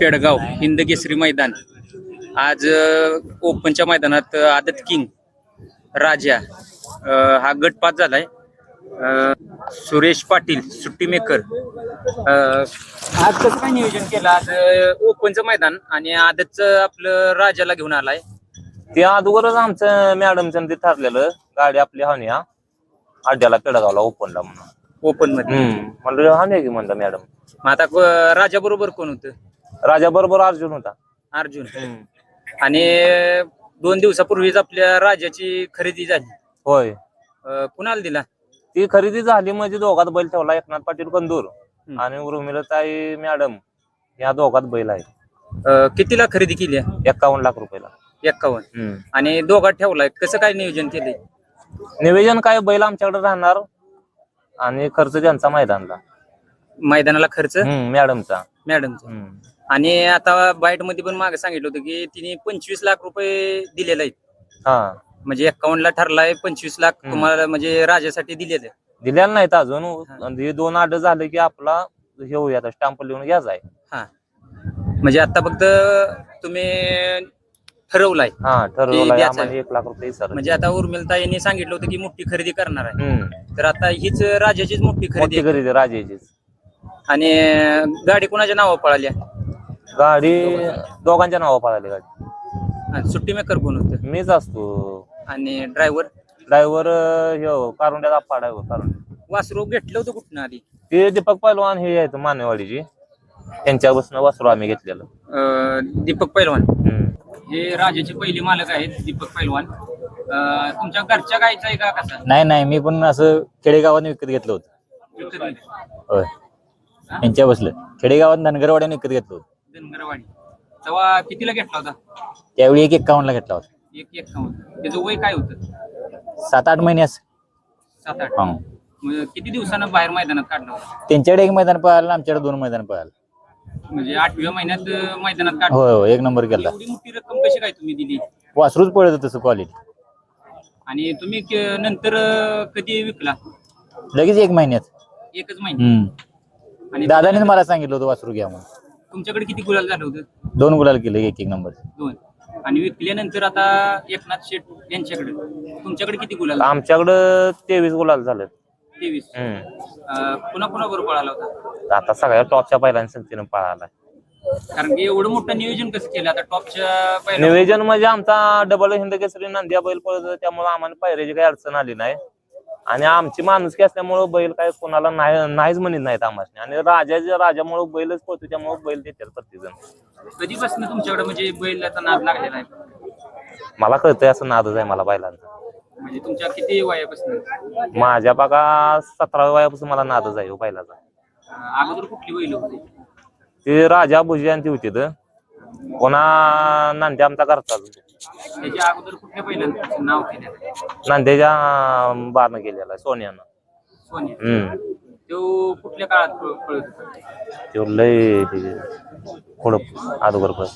पेडगाव हिंद केसरी मैदान. आज ओपनच्या मैदानात आदत किंग राजा हा गट पास झालाय सुरेश पाटील सुट्टी मेकर आज कसं काय नियोजन केलं? आज ओपनचं मैदान आणि आदतचं आपलं राजाला घेऊन आलाय. ते अगोदरच आमचं मॅडमचं ते ठरलेलं गाडी आपली हानी हा. अड्ड्याला पेडगावला ओपनला म्हणून. ओपनमध्ये म्हणलं हानी की म्हणलं मॅडम? मग आता राजा बरोबर कोण होतं? राजा बरोबर अर्जुन होता. अर्जुन. आणि दोन दिवसापूर्वीच आपल्या राजाची खरेदी झाली. होय. अ, कुणाला दिला? ती खरेदी झाली म्हणजे दोघात बैल ठेवला एकनाथ पाटील कंदूर. हम्म. आणि उर्मिलाताई मॅडम या दोघात बैल आहे अ, कितीला खरेदी केली? आहे एक्कावन्न लाख रुपयाला. एक्कावन्न हम्म. आणि दोघात ठेवलाय कसं काय नियोजन केलंय? निवेदन काय बैल आमच्याकडे राहणार आणि खर्च त्यांचा मैदानला. मैदानाला खर्च? हम्म, मॅडमचा. मॅडमचा. हम्म. आणि आता बाईटमध्ये पण मागे सांगितलं होतं की तिने पंचवीस लाख रुपये दिलेले आहेत. हा. म्हणजे एक्कावन्न ला ठरलाय पंचवीस लाख हम्म. तुम्हाला म्हणजे राजासाठी दिलेले. दिलेला नाहीत अजून. आणि हे दोन आठ झाले की आपला हे होऊया आता स्टॅम्प लिहून घ्यायचा आहे. म्हणजे आता फक्त तुम्ही ठरवलाय हा ठरवलं द्यायचं आम्हाला आहे. एक लाख रुपये सर. म्हणजे आता उर्मिलता यांनी सांगितलं होतं की मोठी खरेदी करणार आहे. तर आता हीच राजाचीच मोठी खरेदी मोठी आहे. खरेदी राजाचीच. आणि गाडी कोणाच्या नावा पळाल्या गाडी दोघांच्या नावा पळाली गाडी. आणि सुट्टी मेकर कोण होतं? मीच असतो. आणि ड्रायव्हर? ड्रायव्हर ह्यो कारुंड्याचा आप्पा ड्रायव्हर कारुंड्या. वासरू घेतलं होतं कुठनं आधी? ते दीपक पैलवान हे आहेत मानेवाडीची. त्यांच्या बसनं वासरू आम्ही घेतलेलं. अं, दीपक पैलवान. हम्म. हे राजाचे पहिले मालक आहेत दीपक पैलवान. अं, तुमच्या घरच्या गायचा आहे का कसा? नाही नाही मी पण असं खेडेगावात विकत घेतलं होतं. विकत. होय. यांच्या बसलं खेडेगावात धनगरवाड्याने विकत घेतलं होतं. धनगरवाडी. तेव्हा कितीला घेतला होता? त्यावेळी एक एक्कावन्नला घेतला होता. एक एक्कावन्न त्याचं वय काय होतं? सात आठ महिन्यास सात आठ. हा. किती दिवसानं बाहेर मैदानात काढला होता? त्यांच्याकडे एक मैदान पळालं आमच्याकडे दोन मैदान पळालं. म्हणजे आठव्या महिन्यात अं, मैदानात काढलं. होय होय एक नंबर केला एवढी मोठी रक्कम कशी काय तुम्ही दिली? वासरूच पळत होतं तसं क्वालिटी आणि तुम्ही क- नंतर अं, कधी विकला? लगेच एक महिन्यात. एकच महिना हम्म. आणि दादानेच मला सांगितलं होतं वासरू घ्या म्हणून. तुमच्याकडे किती गुलाल झालं होतं? दोन गुलाल केलं एक एक नंबर. दोन. आणि विकल्यानंतर आता एकनाथ शेठ यांच्याकडे तुमच्याकडे किती गुलाल आमच्याकडं तेवीस गुलाल झालं तेवीस. हम्म. पुन्हा पुन्हा बरोबर पळाला होता? आता सगळ्या टॉपच्या पहिल्यांदा पळाला कारण की एवढं मोठं नियोजन कसं केलं? आता टॉपच्या पहिल्या निवेदन म्हणजे आमचा डबल हिंद केसरी नंदिया बैल पळत होता, त्यामुळे आम्हाला पायऱ्याची काही अडचण आली नाही. आणि आमची माणुसकी असल्यामुळे बैल काय कोणाला नाही नाहीच म्हणत नाहीत आम्हाला आणि राजाच्या राजामुळे बैलच पळतो त्यामुळे बैल देतात प्रत्येक जण कधीपासून तुमच्याकडे म्हणजे बैलाचा नाद लागलेला आहे? मला कळतंय असं नादच आहे मला बैलांचा. म्हणजे तुमच्या किती वयापासून? माझ्या बघा सतराव्या वयापासून मला नादच आहे हो बैलाचा. अं, अगोदर कुठली बैल होती? ते राजा भुजी आणि ती होती तर कोणा नांद्या आमचा करतात त्याच्या अगोदर कुठल्या बैलांचं नाव केलं? नांद्याच्या बारनं गेलेला आहे, सोन्यानं. सोन्या. हम्म. तो कुठल्या काळात पळ- पळत होता? ते लय पुढं अगोदर पळत.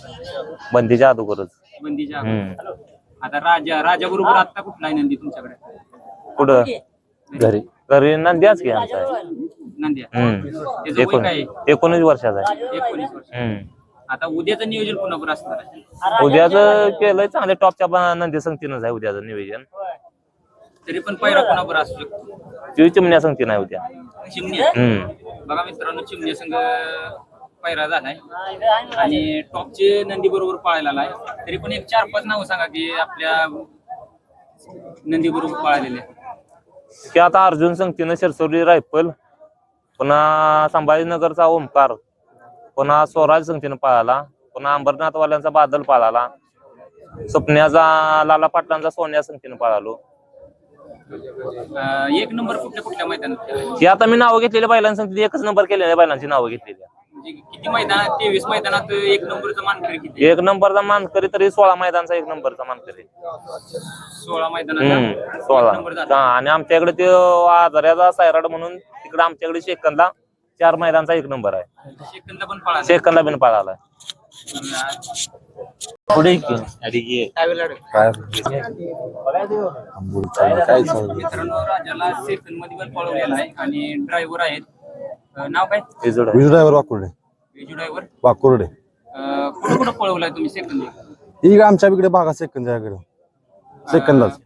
बंदीच्या अगोदरच. बंदीच्या अगोदर. हम्म आता राजा राजा बरोबर आता कुठला आहे नंदी तुमच्याकडे? कुठं? घरी. घरी नंद्याच की आमचा. आहे. नंद्या हम्म. त्याचं वय एकोण काय आहे? एकोणीस वर्षाचा आहे. एकोणीस वर्ष. हम्म. आता उद्याचं नियोजन कोणावर असणार आहे? उद्याच केलंय चांगले टॉपच्या नंदी संगतीनच आहे उद्याचं निवेदन तरी पण पैरा कोणावर असू शकतो? ती चिमण्या संगती नाही उद्या. चिमण्या? हम्म. बघा मित्रांनो चिमण्या संघ पैरा झालाय. आणि टॉपचे नंदी बरोबर पाळायला आलाय तरी पण एक चार पाच नावं सांगा की आपल्या नंदी बरोबर पाळलेले की आता अर्जुन संगतीनं शिरसोली रायफल पुन्हा संभाजीनगरचा ओमकार पुन्हा स्वराज संगतीनं पळाला. पुन्हा अंबरनाथवाल्यांचा बादल पळाला. स्वप्न्याचा लाला पाटलांचा सोन्या संगतीनं पळालो. अं, एक नंबर कुठल्या कुठल्या मैदानात केलाय? ही आता मी नावं घेतलेल्या बैलांसाठी एकच नंबर केलेल्या बैलांची नावं घेतलेली म्हणजे किती मैदानात तेवीस मैदानात एक नंबरचा मानकरी किती एक नंबरचा मानकरी तरी सोळा मैदानचा एक नंबरचा मानकरी. सोळा हम्म एक सोळा. नंबर हा, आणि आमच्याकडे ते आजाऱ्याचा सायराड म्हणून तिकडे आमच्याकडे शेकंदला चार मैदानचा एक नंबर आहे. सेकंदला पण पळाला. बिन पळाला. पुढे की. मित्रांनो राजाला सेकंदमध्ये पण पळवलेला आहे आणि ड्रायव्हर आहेत. अं, नाव काय? जोड आहे. विजू ड्रायव्हर वाकुर्डे. विजू ड्रायव्हर वाकुर्डे. कुठं कुठं पळवलाय तुम्ही सेकंद ही आमच्या इकडे भागात सेकंद इकडे. सेकंदाच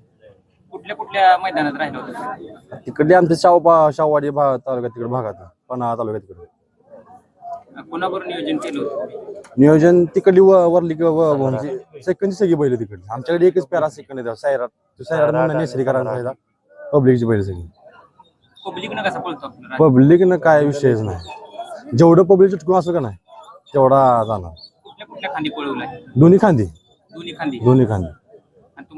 कुठल्या कुठल्या मैदानात राहिलं होतं? तिकडे आमच्या शाव शाववाडी भाग तालुक्यात तिकडे भागात. पन्हाळा तालुक्यात तिकडे. कोणाबरोबर नियोजन केलं होतं. नियोजन तिकडली व- वरली व- व- म्हणजे सेकंडची सगळी बैल तिकडली. आमच्याकडे एकच पॅरा सेकंड आहे सायराट तो सायराट म्हणून नेसरीकरांचा पब्लिकची बैल सगळी. पब्लिकनं कसा पळतो? आपलं राजा? पब्लिकनं काय विषयच नाही. जेवढं पब्लिक चिटकून असं का नाही तेवढा जाणार. कुठल्या कुठल्या खांदी पळवलाय? दोन्ही खांदी. दोन्ही खांदी. दोन्ही खांदी.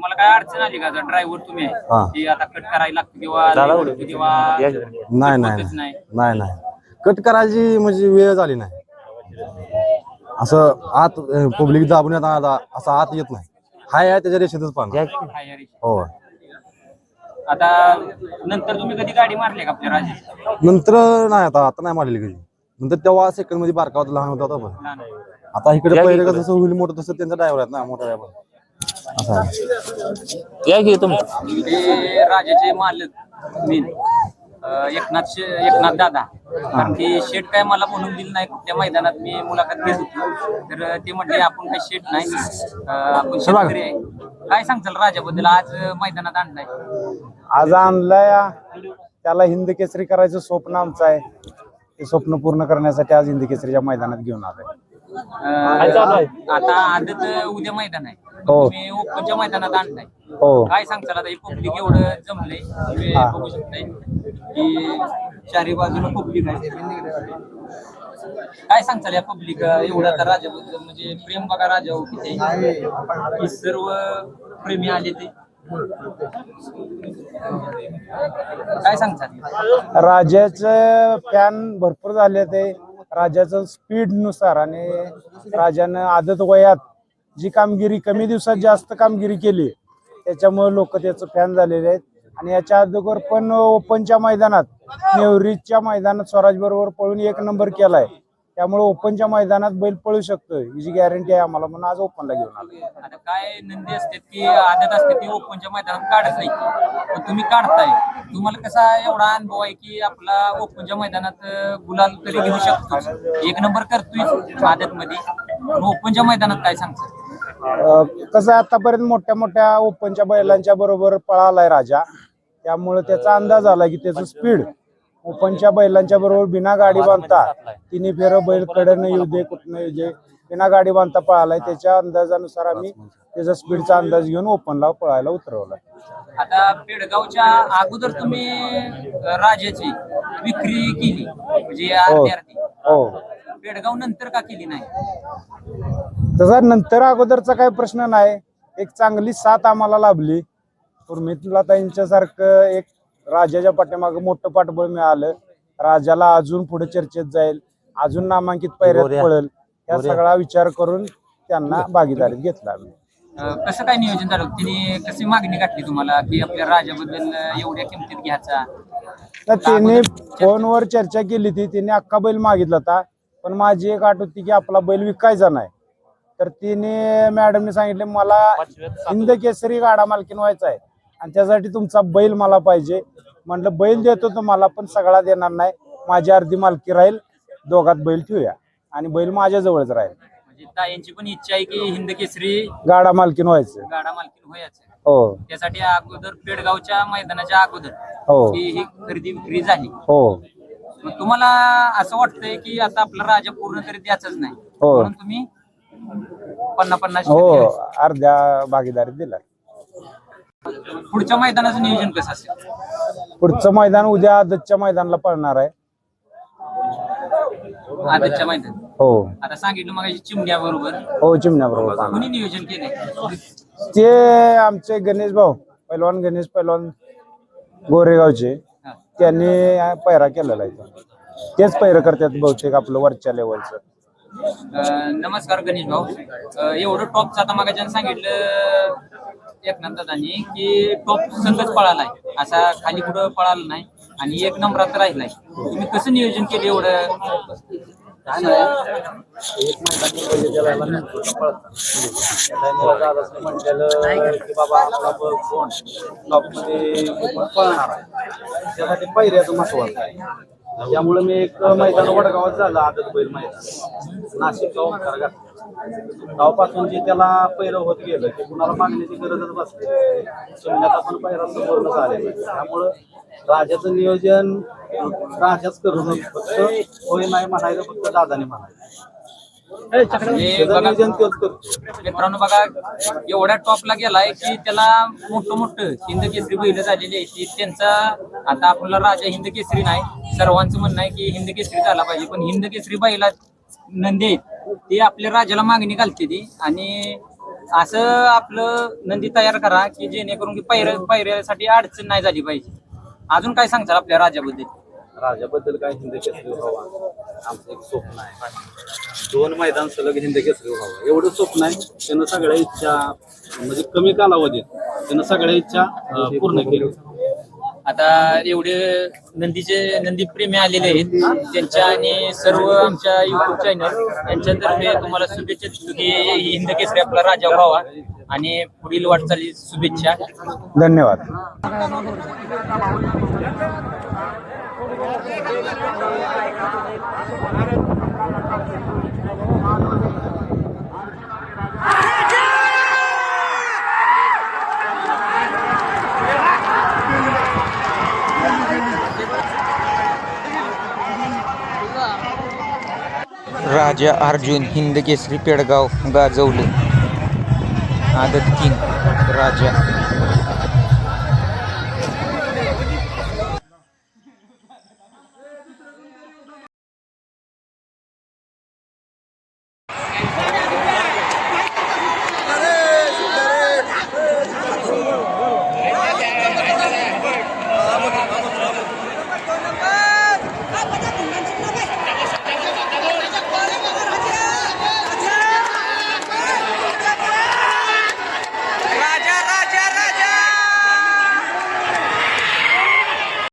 तुम्हाला काय अडचण आली का? ड्रायव्हर तुम्ही आहे हा. की आता कट करायला लागतं किंवा नाही नाही होतच नाही. नाही नाही. कट करायची म्हणजे वेळ झाली नाही. असं आत पब्लिक दाबून येत आता असं आत येत नाही. हाय आहे त्याच्या रेषेतच पाहणार हाय अरे. हो आता नंतर तुम्ही कधी गाडी मारली का आपल्या राजा नंतर नाही आता आता नाही मारलेली कधी. नंतर तेव्हा सेकंडमध्ये बारका होता लहान होता पण. लहान आहे. आता इकडे पहिले कसं होईल मोठं तसं त्यांचा ड्रायव्हर आहेत ना मोठा ड्रायव्हर असं आहे. या की तुम्ही? ते राजाचे मालक मेन एकनाथ शे- एकनाथ दादा. कारण की शेट काय मला म्हणून दिलं नाही कुठल्या मैदानात मी मुलाखत घेत होतो. तर ते म्हटले आपण काही शेट नाही अं, आपण शेतकरी आहे. काय सांगताल राजाबद्दल? आज मैदानात आणलाय. आज आणलाय. त्याला हिंद केसरी करायचं स्वप्न आमचं आहे. ते स्वप्न पूर्ण करण्यासाठी आज हिंद केसरीच्या मैदानात घेऊन आलोय. अं, आता आदत उद्या मैदान आहे. हो. तुम्ही ओपनच्या मैदानात आणलाय हो. काय सांगताल आता पब्लिक एवढं जमलंय तुम्ही हा. बघू शकताय. की चारी बाजूला पब्लिक आहे. काय सांगताल या पब्लिक एवढं आता राजाबद्दल म्हणजे प्रेम बघा राजा किती आहे. की सर्व प्रेमी आले ते. काय सांगताल? राजाचं फॅन भरपूर झाले ते. राजाचं स्पीडनुसार आणि राजानं आदत वयात जी कामगिरी कमी दिवसात जास्त कामगिरी केली त्याच्यामुळे लोक त्याचं फॅन झालेले आहेत. आणि याच्या अगोदर पण ओपनच्या मैदानात नेवरीच्या मैदानात स्वराज बरोबर पळून एक नंबर केलाय. त्यामुळे ओपनच्या मैदानात बैल पळू शकतो ही जी गॅरंटी आहे आम्हाला म्हणून आज ओपनला घेऊन आलो. आता काय नंदी असते की आदत असते ती ओपनच्या मैदानात काढत नाही. तुम्ही काढताय. तुम्हाला कसा एवढा अनुभव आहे की आपला ओपनच्या मैदानात गुलाल तरी घेऊ शकतो एक नंबर करतोय आदत मध्ये ओपनच्या मैदानात काय सांगतो कसं आतापर्यंत मोठ्या मोठ्या ओपनच्या बैलांच्या बरोबर पळालाय राजा. त्यामुळे त्याचा अंदाज आला की त्याचं स्पीड ओपनच्या बैलांच्या बरोबर बिना गाडी बांधता तिन्ही फेर बैल कडनं येऊ दे कुठनं येऊ दे बिना गाडी बांधता पळालाय. त्याच्या अंदाजानुसार आम्ही त्याचा स्पीडचा अंदाज घेऊन ओपनला पळायला उतरवलाय. आता पेडगावच्या अगोदर तुम्ही राजाची विक्री केली. म्हणजे हो. पेडगाव नंतर का केली नाही? तसा नंतर अगोदरचा काही प्रश्न नाही. एक चांगली साथ आम्हाला लाभली. उर्मितला ताईंच्यासारखं एक राजाच्या पाठीमागं मोठं पाठबळ मिळालं. राजाला अजून पुढे चर्चेत जाईल अजून नामांकित पैऱ्यात पळेल या सगळा विचार करून त्यांना भागीदारीत घेतला आम्ही. अं, कसं काय नियोजन झालं? तिने कशी मागणी घातली तुम्हाला की आपल्या राजाबद्दल एवढ्या किमतीत घ्यायचा? तर तिने फोनवर चर्चा केली ती. तिने अख्खा बैल मागितला होता. पण माझी एक आठ होती की आपला बैल विकायचा नाही. तर तिने मॅडमने सांगितले मला हिंद केसरी गाडा मालकीन व्हायचा आहे आणि त्यासाठी तुमचा बैल मला पाहिजे. म्हटलं बैल देतो तुम्हाला पण सगळा देणार नाही. माझी अर्धी मालकी राहील. दोघात बैल ठेवूया. आणि बैल माझ्या जवळच राहील. म्हणजे ताईंची पण इच्छा आहे की हिंद केसरी गाडा मालकीन व्हायचं. गाडा मालकीन व्हायचं. हो. त्यासाठी अगोदर पेडगावच्या मैदानाच्या अगोदर हो. ही ही खरेदी विक्री झाली. हो. मग तुम्हाला असं वाटतंय की आता आपला राजा पूर्ण तरी द्यायचाच नाही. हो. म्हणून तुम्ही पन्नास पन्नास हो. अर्ध्या भागीदारीत दिला पुढच्या मैदानाचं नियोजन कसं असेल? पुढचं मैदान उद्या आदतच्या मैदानाला पळणार आहे. आदतच्या मैदान? हो. आता सांगितलं मग चिमण्या बरोबर. हो चिमण्या बरोबर कुणी नियोजन केलंय? ते आमचे गणेश भाऊ पैलवान गणेश पैलवान गोरेगावचे. त्यांनी पैरा केलेला आहे तो. तेच पैर करतात बहुतेक आपलं वरच्या लेवलचं अं, नमस्कार गणेश भाऊ. अं, एवढं टॉपचं आता मग सांगितलं एकनाथ दादांनी की टॉप संघच पळालाय असा खाली कुठं पळाला नाही आणि एक नंबरात राहिलाय तुम्ही कसं नियोजन केलं एवढं? त्यासाठी पहिल्याचं महत्वाचं आहे. त्यामुळे मी एक मैदान वडगावात झालं आदत बैल मैदान. नाशिकचा ओंकार घातला. गावापासून जे त्याला पहिरं होत गेलं की कुणाला मागण्याची गरजच बसते शून्यात आपण पहिरा संपूर्ण झालेला त्यामुळं राजाचं नियोजन राजाच करून फक्त होय नाही म्हणायचं फक्त दादाने म्हणायचं. मित्रांनो बघा एवढ्या टॉपला गेलाय की त्याला मोठं मोठं हिंद केसरी बैल झालेली आहे की त्यांचा आता आपला राजा हिंद केसरी नाही. सर्वांचं म्हणणं आहे की हिंद केसरी झाला पाहिजे. पण हिंद केसरी बैला नंदी आहेत. ती आपल्या राजाला मागणी घालते ती. आणि असं आपलं नंदी तयार करा की जेणेकरून की पैर पैऱ्यासाठी अडचण नाही झाली पाहिजे. अजून काय सांगताल आपल्या राजाबद्दल? राजाबद्दल काय हिंद केसरी व्हावा आमचं एक स्वप्न आहे. दोन मैदान सलग हिंद केसरी व्हावं एवढं स्वप्न आहे त्यानं सगळ्या इच्छा म्हणजे कमी कालावधीत त्यानं सगळ्या इच्छा अं, पूर्ण केली आता एवढे नंदीचे नंदी प्रेमी आलेले आहेत. त्यांच्या आणि सर्व आमच्या युट्यूब चॅनल यांच्यातर्फे तुम्हाला शुभेच्छा देतो की हिंद केसरी आपला राजा व्हावा आणि पुढील वाटचाली शुभेच्छा. धन्यवाद. राजा अर्जुन हिंदकेसरी पेडगाव गाजवले. आदत किंग राजा.